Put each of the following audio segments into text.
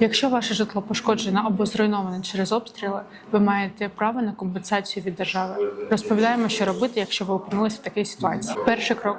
Якщо ваше житло пошкоджено або зруйноване через обстріли, ви маєте право на компенсацію від держави. Розповідаємо, що робити, якщо ви опинилися в такій ситуації. Перший крок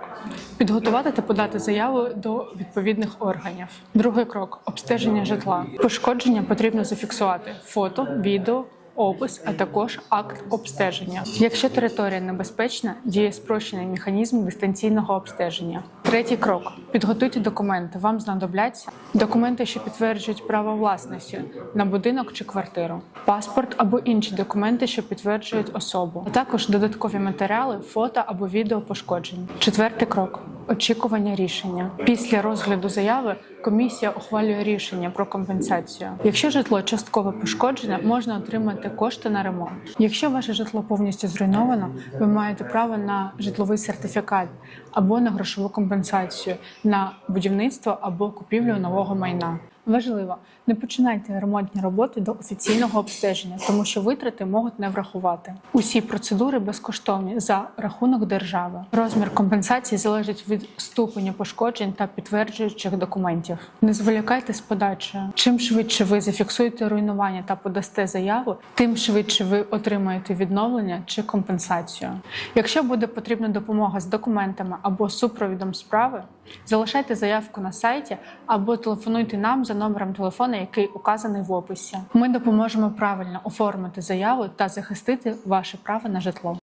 підготувати та подати заяву до відповідних органів. Другий крок обстеження житла. Пошкодження потрібно зафіксувати фото, відео. Опис, а також акт обстеження. Якщо територія небезпечна, діє спрощений механізм дистанційного обстеження. Третій крок: підготуйте документи. Вам знадобляться документи, що підтверджують право власності на будинок чи квартиру, паспорт або інші документи, що підтверджують особу, а також додаткові матеріали, фото або відео пошкоджень. Четвертий крок очікування рішення. Після розгляду заяви комісія ухвалює рішення про компенсацію. Якщо житло частково пошкоджене, можна отримати кошти на ремонт. Якщо ваше житло повністю зруйновано, ви маєте право на житловий сертифікат або на грошову компенсацію на будівництво або купівлю нового майна. Важливо, не починайте ремонтні роботи до офіційного обстеження, тому що витрати можуть не врахувати. Усі процедури безкоштовні за рахунок держави. Розмір компенсації залежить від ступеня пошкоджень та підтверджуючих документів. Не зволікайте з подачею. Чим швидше ви зафіксуєте руйнування та подасте заяву, тим швидше ви отримаєте відновлення чи компенсацію. Якщо буде потрібна допомога з документами або супровідом справи, залишайте заявку на сайті або телефонуйте нам за номером телефона, який указаний в описі. Ми допоможемо правильно оформити заяву та захистити ваше право на житло.